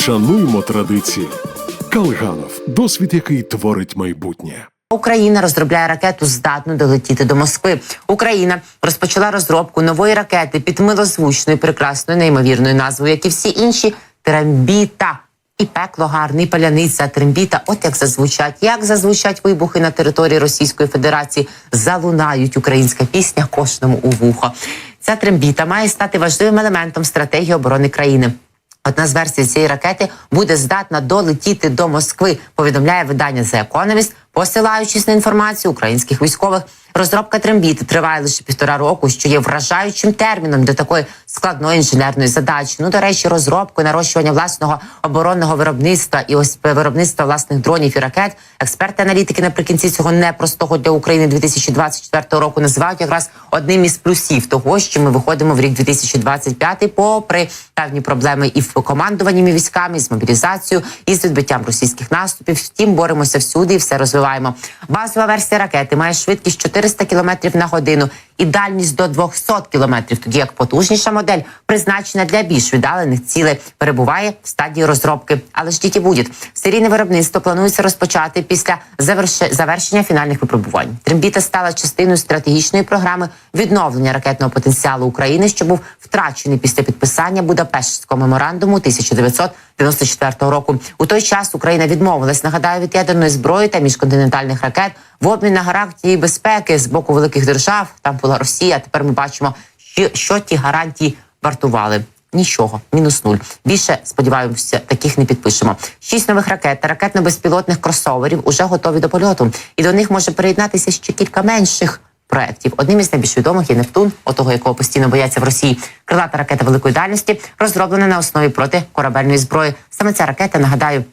Шануймо традиції. Калганов досвід, який творить майбутнє. Україна розробляє ракету, здатну долетіти до Москви. Україна розпочала розробку нової ракети під милозвучною, прекрасною, неймовірною назвою, як і всі інші трембіта. І пекло гарне, і паляниця, трембіта. От як зазвучать, як зазвучать вибухи на території Російської Федерації, залунають українська пісня кожному у вухо. Ця трембіта має стати важливим елементом стратегії оборони країни. Одна з версій цієї ракети буде здатна долетіти до Москви. Повідомляє видання The Economist, посилаючись на інформацію українських військових. Розробка трембіти триває лише півтора року, що є вражаючим терміном для такої складної інженерної задачі. Ну до речі, розробку і нарощування власного оборонного виробництва і ось виробництва власних дронів і ракет. Експерти-аналітики наприкінці цього непростого для України 2024 року називають якраз одним із плюсів того, що ми виходимо в рік 2025, попри певні проблеми і в командуванні військами, і з мобілізацією, і з відбиттям російських наступів. Втім, боремося всюди і все розвиваємо. Базова версія ракети має швидкість 400 км на годину і дальність до 200 км, тоді як потужніша модель призначена для більш віддалених цілей, перебуває в стадії розробки. Але ж тільки буде серійне виробництво планується розпочати після завершення фінальних випробувань. Трембіта стала частиною стратегічної програми відновлення ракетного потенціалу України, що був втрачений після підписання Будапештського меморандуму 1994 року. У той час Україна відмовилась, нагадаю, від ядерної зброї та міжконтинентальних ракет в обмін на гарантії безпеки з боку великих держав. Там була Росія. Тепер ми бачимо, що, що ті гарантії вартували. Нічого, мінус нуль. Більше сподіваємося, таких не підпишемо. Шість нових ракет та ракетно-безпілотних кросоверів уже готові до польоту, і до них може приєднатися ще кілька менших проєктів. Одним із найбільш відомих є Нептун, отого якого постійно бояться в Росії. Крилата ракета великої дальності розроблена на основі протикорабельної зброї. Саме ця ракета нагадаю.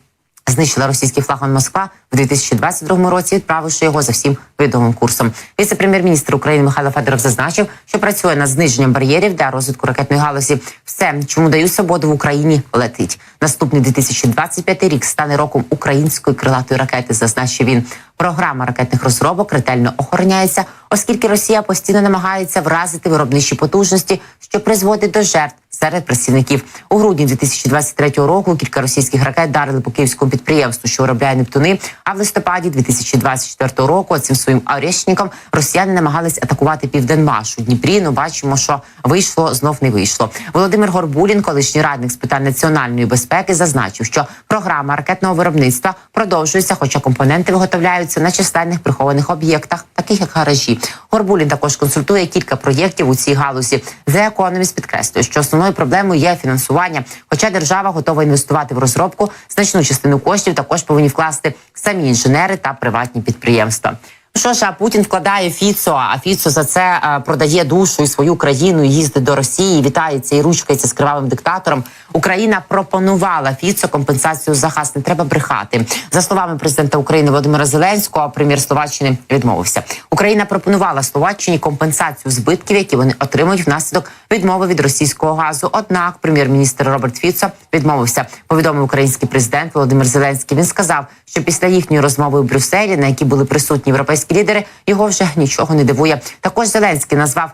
Знищила російський флагман Москва в 2022 році, відправивши його за всім відомим курсом. Віце-прем'єр-міністр України Михайло Федоров зазначив, що працює над зниженням бар'єрів для розвитку ракетної галузі. Все, чому даю свободу в Україні, летить. Наступний 2025 рік стане роком української крилатої ракети. Зазначив він. Програма ракетних розробок ретельно охороняється, оскільки Росія постійно намагається вразити виробничі потужності, що призводить до жертв серед працівників. У грудні 2023 року кілька російських ракет дарили по київському підприємству, що виробляє Нептуни. А в листопаді 2024 року цим своїм орешником росіяни намагались атакувати південмаш у Дніпрі. Ну бачимо, що вийшло знов не вийшло. Володимир Горбулін, колишній радник з питань національної безпеки, зазначив, що програма ракетного виробництва продовжується, хоча компоненти виготовляються на численних прихованих об'єктах, таких як гаражі. Горбулін також консультує кілька проєктів у цій галузі. The Economist підкреслює, що основною проблемою є фінансування. Хоча держава готова інвестувати в розробку, значну частину коштів також повинні вкласти самі інженери та приватні підприємства. Ну Що ж, а Путін вкладає Фіцо, а Фіцо за це е, продає душу і свою країну, їздить до Росії, вітається і ручкається з кривавим диктатором. Україна пропонувала Фіцо компенсацію за газ. Не треба брехати. За словами президента України Володимира Зеленського, прем'єр Словаччини відмовився. Україна пропонувала Словаччині компенсацію збитків, які вони отримують внаслідок відмови від російського газу. Однак, прем'єр-міністр Роберт Фіцо відмовився. Повідомив український президент Володимир Зеленський. Він сказав, що після їхньої розмови в Брюсселі, на якій були присутні європейські лідери, його вже нічого не дивує. Також Зеленський назвав.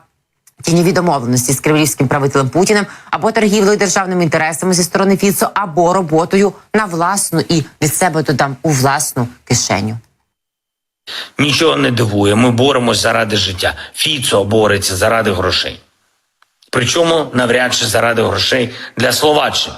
Тіньові домовленості з кремлівським правителем Путіним або торгівлею державними інтересами зі сторони Фіцо, або роботою на власну і від себе додам у власну кишеню. Нічого не дивує. Ми боремось заради життя. Фіцо бореться заради грошей. Причому навряд чи заради грошей для Словаччини.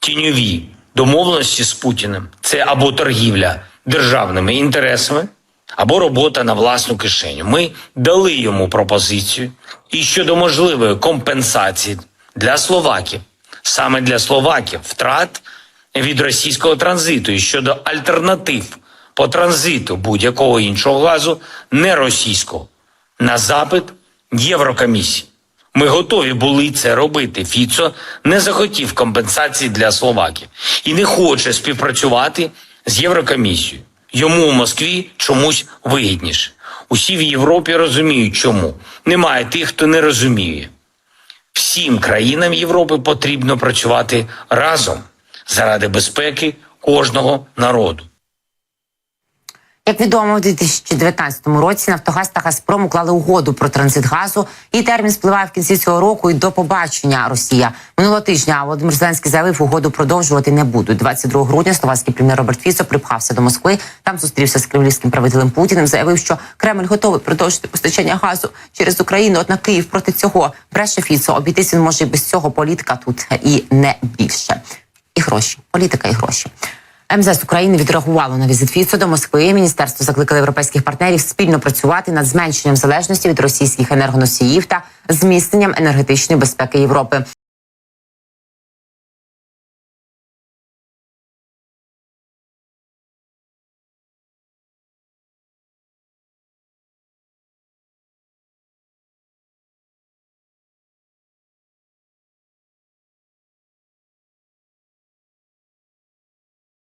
Тіньові домовленості з Путіним це або торгівля державними інтересами, або робота на власну кишеню. Ми дали йому пропозицію і щодо можливої компенсації для словаків, саме для словаків, втрат від російського транзиту і щодо альтернатив по транзиту будь-якого іншого газу, не російського, на запит Єврокомісії. Ми готові були це робити. Фіцо не захотів компенсації для Словаків і не хоче співпрацювати з Єврокомісією. Йому у Москві чомусь вигідніше. Усі в Європі розуміють, чому немає тих, хто не розуміє. Всім країнам Європи потрібно працювати разом заради безпеки кожного народу. Як відомо, у 2019 році Нафтогаз та Газпром уклали угоду про транзит газу. І термін спливає в кінці цього року. І до побачення Росія минулого тижня Володимир Зеленський заявив, угоду продовжувати не будуть. 22 грудня словацький прем'єр Роберт Фіцо припхався до Москви. Там зустрівся з кремлівським правителем Путіним. Заявив, що Кремль готовий продовжити постачання газу через Україну. Однак Київ проти цього бреше Фіцо. Обійтись він може і без цього. Політика тут і не більше. І гроші, політика і гроші. МЗС України відреагувало на візит Фіцо до Москви. Міністерство закликало європейських партнерів спільно працювати над зменшенням залежності від російських енергоносіїв та зміцненням енергетичної безпеки Європи.